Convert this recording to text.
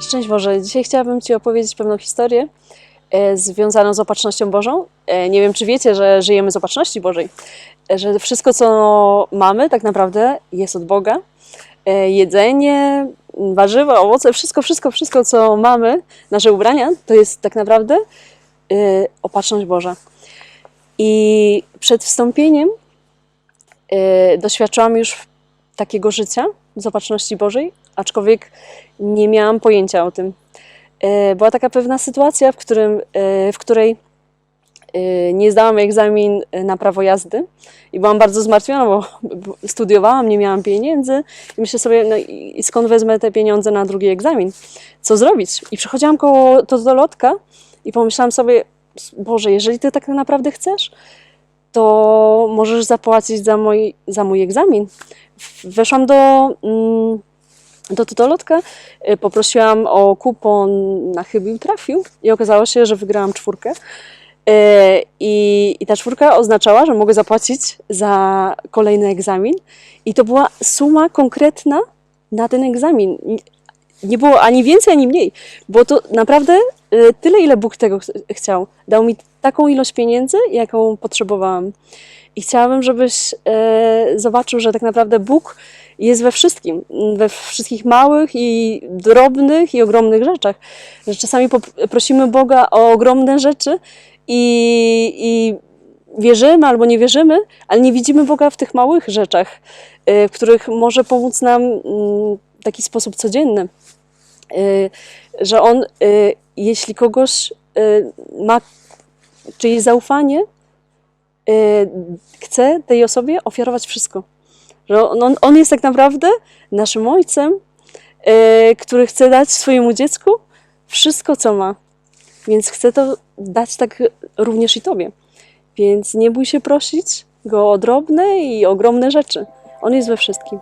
Szczęść Boże, dzisiaj chciałabym Ci opowiedzieć pewną historię e, związaną z opatrznością Bożą. E, nie wiem, czy wiecie, że żyjemy z opatrzności Bożej, e, że wszystko, co mamy, tak naprawdę jest od Boga. Jedzenie, warzywa, owoce, wszystko, wszystko, wszystko, co mamy, nasze ubrania, to jest tak naprawdę opatrzność Boża. I przed wstąpieniem doświadczyłam już takiego życia z opatrzności Bożej, aczkolwiek nie miałam pojęcia o tym. E, Była taka pewna sytuacja, w, którym, e, w której e, nie zdałam egzamin na prawo jazdy i byłam bardzo zmartwiona, bo studiowałam, nie miałam pieniędzy i myślę sobie, no i skąd wezmę te pieniądze na drugi egzamin? Co zrobić? I przychodziłam koło totolotka i pomyślałam sobie, Boże, jeżeli Ty tak naprawdę chcesz, to możesz zapłacić za mój, za mój egzamin. Weszłam do, mm, do totolotka, y, poprosiłam o kupon na chybił trafił i okazało się, że wygrałam czwórkę. Y, I, I ta czwórka oznaczała, że mogę zapłacić za kolejny egzamin. I to była suma konkretna na ten egzamin. Nie- było ani więcej, ani mniej. Było to naprawdę tyle, ile Bóg tego ch- chciał. Dał mi taką ilość pieniędzy, jaką potrzebowałam. I chciałabym, żebyś e, zobaczył, że tak naprawdę Bóg jest we wszystkim, we wszystkich małych i drobnych i ogromnych rzeczach. Że czasami prosimy Boga o ogromne rzeczy i, i wierzymy albo nie wierzymy, ale nie widzimy Boga w tych małych rzeczach, e, w których może pomóc nam mm, w taki sposób codzienny. E, Że On, e, jeśli kogoś e, ma czyjeś zaufanie, y, chce tej osobie ofiarować wszystko. Że on, on, jest tak naprawdę naszym ojcem, y, który chce dać swojemu dziecku wszystko, co ma. Więc chce to dać tak również i tobie. Więc nie bój się prosić go o drobne i ogromne rzeczy. On jest we wszystkim.